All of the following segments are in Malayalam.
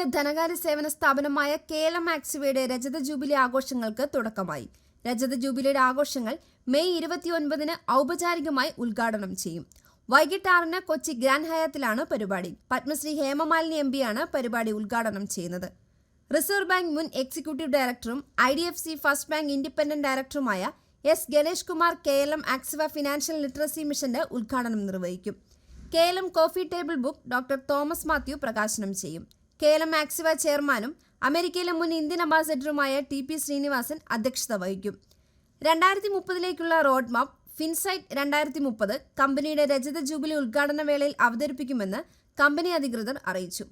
ഇന്ത്യയിലെ ധനകാര്യ സേവന സ്ഥാപനമായ കേലം ആക്സിവയുടെ രജത ജൂബിലി ആഘോഷങ്ങൾക്ക് തുടക്കമായി. രജത ജൂബിലിയുടെ ആഘോഷങ്ങൾ മെയ് ഇരുപത്തിയൊൻപതിന് ഔപചാരികമായി ഉദ്ഘാടനം ചെയ്യും. വൈകിട്ട് ആറിന് കൊച്ചി ഗ്രാൻഡ് ഹയാത്തിലാണ് പരിപാടി. പത്മശ്രീ ഹേമമാലിനി എം പിയാണ് പരിപാടി ഉദ്ഘാടനം ചെയ്യുന്നത്. റിസർവ് ബാങ്ക് മുൻ എക്സിക്യൂട്ടീവ് ഡയറക്ടറും I D F C first bank independent ഡയറക്ടറുമായ S Ganesh Kumar K L M Axiva financial literacy മിഷന്റെ ഉദ്ഘാടനം നിർവഹിക്കും. K L M coffee table book doctor Thomas Mathew പ്രകാശനം ചെയ്യും. കെ എൽ എം ആക്സിവ ചെയർമാനും അമേരിക്കയിലെ മുൻ ഇന്ത്യൻ അംബാസഡറുമായ ടി പി ശ്രീനിവാസൻ അധ്യക്ഷത വഹിക്കും. രണ്ടായിരത്തി മുപ്പതിലേക്കുള്ള റോഡ് മാപ്പ് ഫിൻസൈറ്റ് രണ്ടായിരത്തി മുപ്പത് കമ്പനിയുടെ രജത ജൂബിലി ഉദ്ഘാടന വേളയിൽ അവതരിപ്പിക്കുമെന്ന് കമ്പനി അധികൃതർ അറിയിച്ചു.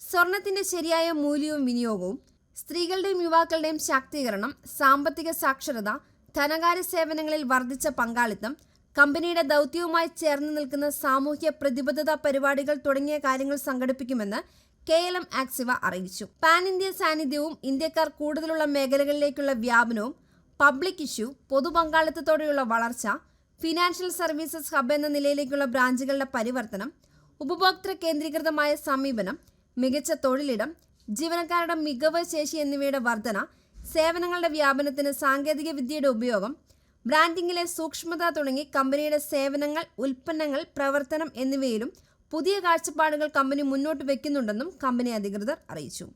സ്വർണത്തിന്റെ ശരിയായ മൂല്യവും വിനിയോഗവും സ്ത്രീകളുടെയും യുവാക്കളുടെയും ശാക്തീകരണം സാമ്പത്തിക സാക്ഷരത ധനകാര്യ സേവനങ്ങളിൽ വർദ്ധിച്ച പങ്കാളിത്തം കമ്പനിയുടെ ദൗത്യവുമായി ചേർന്ന് നിൽക്കുന്ന സാമൂഹ്യ പ്രതിബദ്ധത പരിപാടികൾ തുടങ്ങിയ കാര്യങ്ങൾ സംഘടിപ്പിക്കുമെന്ന് കെ എൽ എം ആക്സിവ അറിയിച്ചു. പാൻ ഇന്ത്യൻ സാന്നിധ്യവും ഇന്ത്യക്കാർ കൂടുതലുള്ള മേഖലകളിലേക്കുള്ള വ്യാപനവും പബ്ലിക് ഇഷ്യൂ പൊതുപങ്കാളിത്തത്തോടെയുള്ള വളർച്ച ഫിനാൻഷ്യൽ സർവീസസ് ഹബ് എന്ന നിലയിലേക്കുള്ള ബ്രാഞ്ചുകളുടെ പരിവർത്തനം ഉപഭോക്തൃ കേന്ദ്രീകൃതമായ സമീപനം മികച്ച തൊഴിലിടം ജീവനക്കാരുടെ മികവ് ശേഷി എന്നിവയുടെ വർധന സേവനങ്ങളുടെ വ്യാപനത്തിന് സാങ്കേതിക വിദ്യയുടെ ഉപയോഗം ബ്രാൻഡിംഗിലെ സൂക്ഷ്മത തുടങ്ങി കമ്പനിയുടെ സേവനങ്ങൾ ഉൽപ്പന്നങ്ങൾ പ്രവർത്തനം എന്നിവയിലും പുതിയ കാഴ്ചപ്പാടുകൾ കമ്പനി മുന്നോട്ട് വയ്ക്കുന്നുണ്ടെന്നും കമ്പനി അധികൃതർ അറിയിച്ചു